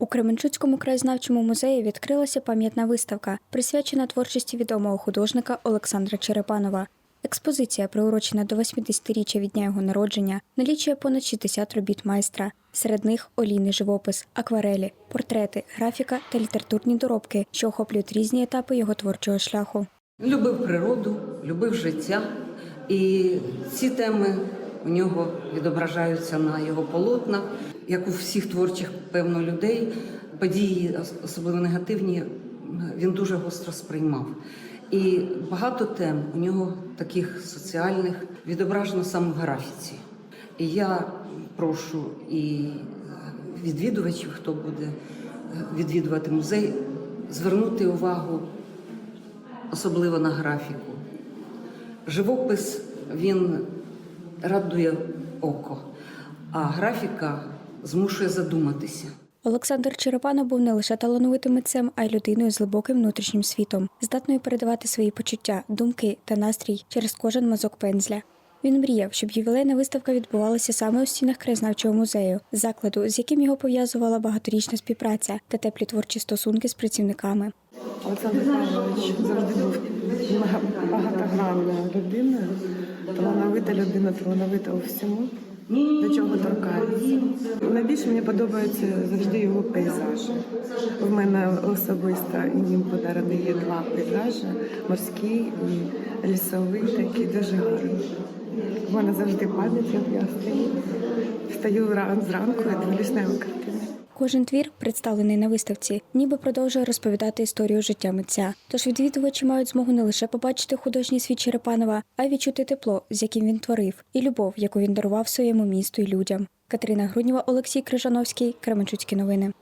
У Кременчуцькому краєзнавчому музеї відкрилася пам'ятна виставка, присвячена творчості відомого художника Олександра Черепанова. Експозиція, приурочена до 80-річчя від дня його народження, налічує понад 60 робіт майстра. Серед них олійний живопис, акварелі, портрети, графіка та літературні доробки, що охоплюють різні етапи його творчого шляху. Любив природу, любив життя, і ці теми у нього відображаються на його полотнах. Як у всіх творчих, певно, людей, події, особливо негативні, він дуже гостро сприймав. І багато тем у нього таких соціальних відображено саме в графіці. І я прошу і відвідувачів, хто буде е, відвідувати музей, звернути увагу особливо на графіку. Живопис він радує око, а графіка змушує задуматися. Олександр Черепанов був не лише талановитим митцем, а й людиною з глибоким внутрішнім світом, здатною передавати свої почуття, думки та настрій через кожен мазок пензля. Він мріяв, щоб ювілейна виставка відбувалася саме у стінах краєзнавчого музею, закладу, з яким його пов'язувала багаторічна співпраця та теплі творчі стосунки з працівниками. Олександр Павлович завжди був багатогранною людиною, талановита людина, талановита у всьому, до чого торкається. Найбільше мені подобаються завжди його пейзажі. У мене особисто їм подарені є два пейзажі морський і лісовий, такі дуже гарні. У мене завжди пам'ять, як я стою. Встаю зранку і дивлюсь на його картини. Кожен твір, представлений на виставці, ніби продовжує розповідати історію життя митця. Тож відвідувачі мають змогу не лише побачити художній світ Черепанова, а й відчути тепло, з яким він творив, і любов, яку він дарував своєму місту і людям. Катерина Груднєва, Олексій Крижановський, Кременчуцькі новини.